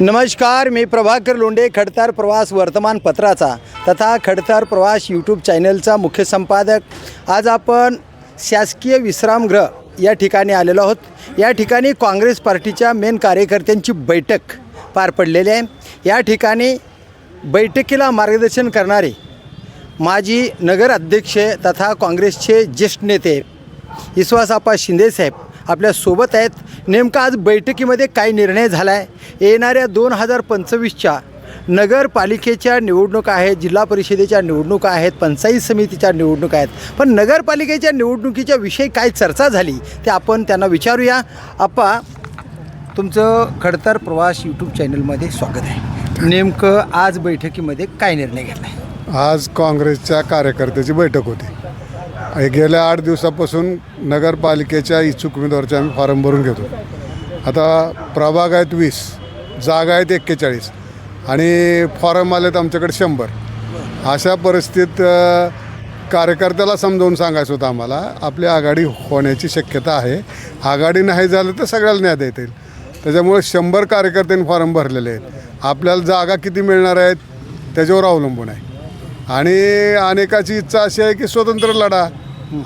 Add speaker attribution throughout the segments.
Speaker 1: नमस्कार मी प्रभाकर लोंढे खडतार प्रवास वर्तमानपत्राचा तथा खडतार प्रवास यूट्यूब चॅनलचा मुख्य संपादक. आज आपण शासकीय विश्रामगृह या ठिकाणी आलेलो आहोत. या ठिकाणी काँग्रेस पार्टीच्या मेन कार्यकर्त्यांची बैठक पार पडलेली आहे. या ठिकाणी बैठकीला मार्गदर्शन करणारे माजी नगर अध्यक्ष तथा काँग्रेसचे ज्येष्ठ नेते विश्वासापा शिंदेसाहेब आपल्यासोबत आहेत. नेमका आज बैठकीमध्ये काय निर्णय झाला आहे येणाऱ्या दोन हजार पंचवीसच्या नगरपालिकेच्या निवडणुका आहेत जिल्हा परिषदेच्या निवडणुका आहेत पंचायत समितीच्या निवडणुका आहेत. पण नगरपालिकेच्या निवडणुकीच्या विषयी काय चर्चा झाली ते आपण त्यांना विचारूया. आप्पा तुमचं खडतर प्रवास यूट्यूब चॅनलमध्ये स्वागत आहे. नेमकं आज बैठकीमध्ये काय निर्णय घेतला आहे
Speaker 2: आज काँग्रेसच्या कार्यकर्त्याची बैठक होती. गेल्या आठ दिवसापासून नगरपालिकेच्या इच्छुक उमेदवारचे आम्ही फॉर्म भरून घेतो. आता प्रभाग आहेत वीस जागा आहेत एक्केचाळीस आणि फॉर्म आलेत आमच्याकडे शंभर. अशा परिस्थितीत कार्यकर्त्याला समजावून सांगायचं होतं आम्हाला आपली आघाडी होण्याची शक्यता आहे. आघाडी नाही झालं तर सगळ्याला न्याय देता येईल. त्याच्यामुळे शंभर कार्यकर्त्यांनी फॉर्म भरलेले आहेत. आपल्याला जागा किती मिळणार आहेत त्याच्यावर अवलंबून आहे. आणि अनेकाची इच्छा अशी आहे की स्वतंत्र लढा.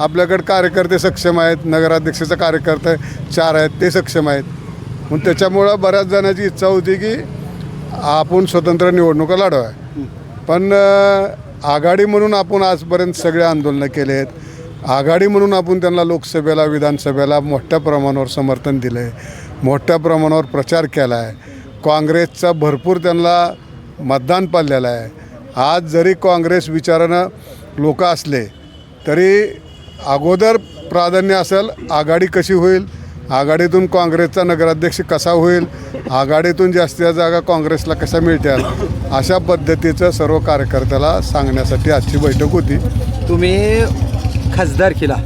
Speaker 2: आपल्याकडे कार्यकर्ते सक्षम आहेत नगराध्यक्षाचा कार्यकर्ते चार आहेत ते सक्षम आहेत. म्हणून त्याच्यामुळं बऱ्याच जणांची इच्छा होती की आपण स्वतंत्र निवडणुका लढवाय पण आघाडी म्हणून आपण आजपर्यंत सगळे आंदोलनं केले आहेत. आघाडी म्हणून आपण त्यांना लोकसभेला विधानसभेला मोठ्या प्रमाणावर समर्थन दिलं आहे मोठ्या प्रमाणावर प्रचार केला आहे काँग्रेसचा भरपूर त्यांना मतदान पाडलेलं आहे. आज जरी काँग्रेस विचारानं लोक असले तरी अगोदर प्राधान्य असेल आघाडी कशी होईल? आघाडीतून काँग्रेसचा नगराध्यक्ष कसा होईल? आघाडीतून जास्तीत जागा काँग्रेसला कशा मिळतील? अशा पद्धतीचं सर्व कार्यकर्त्याला सांगण्यासाठी आजची बैठक होती.
Speaker 1: तुम्ही खासदार केला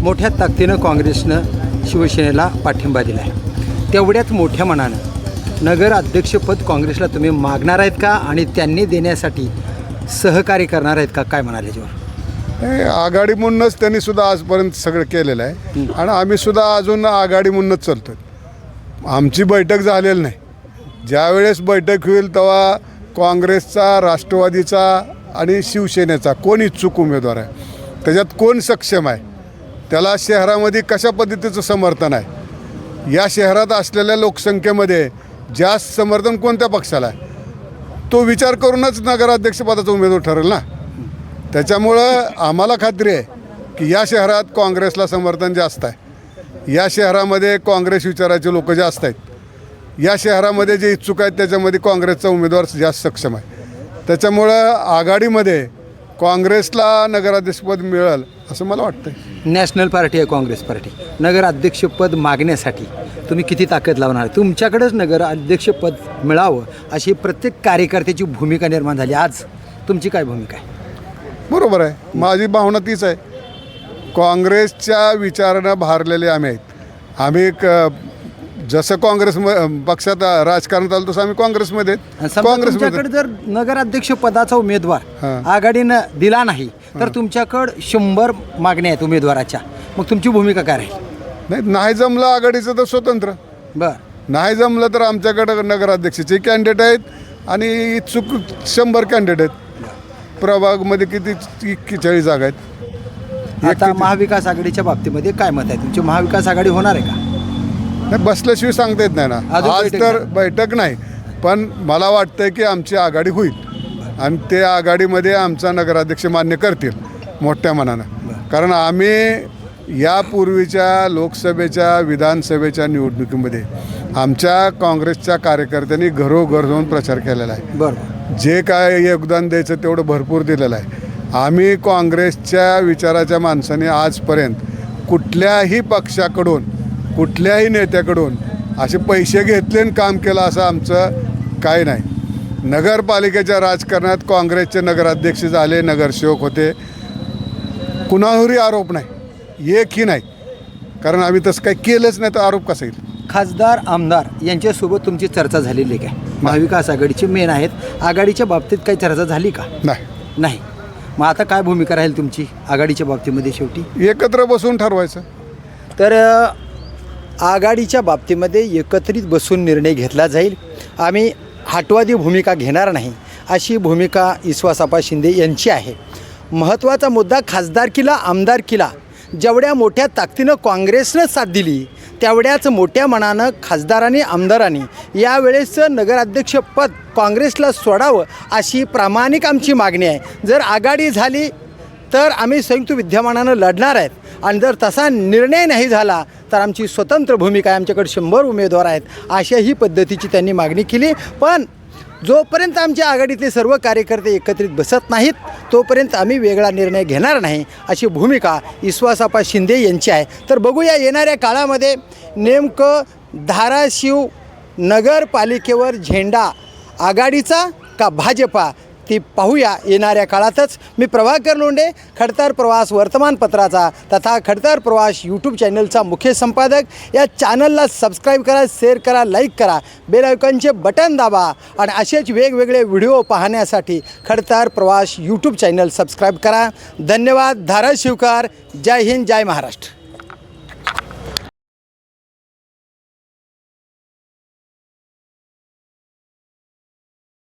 Speaker 1: मोठ्या ताकदीनं काँग्रेसनं शिवसेनेला पाठिंबा दिला आहे तेवढ्याच मोठ्या मनानं नगर अध्यक्षपद काँग्रेसला तुम्ही मागणार आहेत का? आणि त्यांनी देण्यासाठी सहकार्य करणार आहेत का? काय म्हणाले याच्यावर
Speaker 2: हे आघाडी म्हणूनच त्यांनी सुद्धा आजपर्यंत सगळं केलेलं आहे. आणि आम्ही सुद्धा अजून आघाडी म्हणूनच चालतो आमची बैठक झालेली नाही. ज्यावेळेस बैठक होईल तेव्हा काँग्रेसचा राष्ट्रवादीचा आणि शिवसेनेचा कोण इच्छुक उमेदवार आहे? त्याच्यात कोण सक्षम आहे? त्याला शहरामध्ये कशा पद्धतीचं समर्थन आहे? या शहरात असलेल्या लोकसंख्येमध्ये जास्त समर्थन कोणत्या पक्षाला आहे? तो विचार करूनच नगराध्यक्षपदाचा उमेदवार ठरेल ना? त्याच्यामुळं आम्हाला खात्री आहे की या शहरात काँग्रेसला समर्थन जास्त आहे. या शहरामध्ये काँग्रेस विचाराचे लोक जास्त आहेत. या शहरामध्ये जे इच्छुक आहेत त्याच्यामध्ये काँग्रेसचा उमेदवार जास्त सक्षम आहे. त्याच्यामुळं आघाडीमध्ये काँग्रेसला नगराध्यक्षपद मिळेल असं मला वाटतं
Speaker 1: नॅशनल पार्टी आहे काँग्रेस पार्टी. नगराध्यक्षपद मागण्यासाठी तुम्ही किती ताकद लावणार? तुमच्याकडेच नगर अध्यक्षपद मिळावं अशी प्रत्येक कार्यकर्त्याची भूमिका निर्माण झाली. आज तुमची काय भूमिका आहे?
Speaker 2: बरोबर आहे. माझी भावना तीच आहे. काँग्रेसच्या विचारानं भारलेले आम्ही आहेत. आम्ही क जसं काँग्रेस पक्षात राजकारणात आलो तसं आम्ही काँग्रेसमध्ये काँग्रेसमध्ये
Speaker 1: जर नगर अध्यक्ष पदाचा उमेदवार. आघाडीनं दिला नाही तर तुमच्याकडं शंभर मागण्या आहेत उमेदवाराच्या. मग तुमची भूमिका काय राहील?
Speaker 2: नाही नाही जमलं आघाडीचं तर स्वतंत्र.
Speaker 1: बर.
Speaker 2: नाही जमलं तर आमच्याकडं नगराध्यक्षाचे कॅन्डिडेट आहेत आणि इच्छुक शंभर कॅन्डिडेट आहेत. प्रभागमध्ये किती एक्केचाळीस जागा आहेत.
Speaker 1: आता महाविकास आघाडीच्या बाबतीमध्ये काय मत आहे? तुमची महाविकास आघाडी होणार आहे का?
Speaker 2: नाही बसल्याशिवाय सांगता येत नाही ना.
Speaker 1: अजून
Speaker 2: आज
Speaker 1: बैठक
Speaker 2: तर. बैठक नाही. पण मला वाटतंय की आमची आघाडी होईल. आणि ते आघाडीमध्ये आमचा नगराध्यक्ष मान्य करतील मोठ्या मनानं. कारण आम्ही यापूर्वीच्या लोकसभेच्या विधानसभेच्या निवडणुकीमध्ये आमच्या काँग्रेसच्या कार्यकर्त्यांनी घरोघर जाऊन प्रचार केलेला आहे.
Speaker 1: बरं.
Speaker 2: जे काय योगदान द्यायचं तेवढं भरपूर दिलेलं आहे. आम्ही काँग्रेसच्या विचाराच्या माणसाने आजपर्यंत कुठल्याही पक्षाकडून कुठल्याही नेत्याकडून असे पैसे घेतले आणि काम केलं असं आमचं काय नाही. नगरपालिकेच्या राजकारणात काँग्रेसचे नगराध्यक्ष झाले नगरसेवक होते. कुणावरही आरोप नाही. एकही नाही? कारण आम्ही तसं काही केलंच नाही तर आरोप कसा येईल?
Speaker 1: खासदार आमदार यांच्यासोबत तुमची चर्चा झालेली आहे काय? महाविकास आघाडीचे मेन आहेत. आघाडीच्या बाबतीत काही चर्चा झाली का?
Speaker 2: नाही.
Speaker 1: नाही. मग आता काय भूमिका राहील तुमची आघाडीच्या बाबतीमध्ये शेवटी?
Speaker 2: एकत्र बसून ठरवायचं.
Speaker 1: तर अ, आघाडीच्या बाबतीमध्ये एकत्रित बसून निर्णय घेतला जाईल. आम्ही हटवादी भूमिका घेणार नाही अशी भूमिका विश्वासापा शिंदे यांची आहे. महत्त्वाचा मुद्दा खासदारकीला आमदारकीला. जेवढ्या मोठ्या ताकदीनं काँग्रेसनं साथ दिली तेवढ्याच मोठ्या मनानं खासदारांनी आमदारांनी यावेळेसचं नगराध्यक्षपद काँग्रेसला सोडावं अशी प्रामाणिक आमची मागणी आहे. जर आघाडी झाली तर आम्ही संयुक्त विद्यमानानं लढणार आहेत. आणि जर तसा निर्णय नाही झाला तर आमची स्वतंत्र भूमिका आहे. आमच्याकडे शंभर उमेदवार आहेत अशाही पद्धतीची त्यांनी मागणी केली. पण जोपर्यंत आमच्या आघाडीतले सर्व कार्यकर्ते एकत्रित बसत नाहीत तोपर्यंत आम्ही वेगळा निर्णय घेणार नाही अशी भूमिका विश्वासापा शिंदे यांची आहे. तर बघूया येणाऱ्या काळामध्ये नेमकं धाराशिव नगरपालिकेवर झेंडा आघाडीचा का भाजपा? ती पाहूया येणाऱ्या काळातच. मी प्रभाकर लोंडे खडतर प्रवास वर्तमानपत्राचा तथा खडतर प्रवास यूट्यूब चॅनलचा मुख्य संपादक. या चॅनलला सबस्क्राईब करा शेअर करा लाईक करा. बेल आयकॉनचे बटन दाबा आणि असेच वेगवेगळे व्हिडिओ पाहण्यासाठी खडतर प्रवास यूट्यूब चॅनल सबस्क्राईब करा. धन्यवाद धाराशिवकार. जय हिंद जय महाराष्ट्र.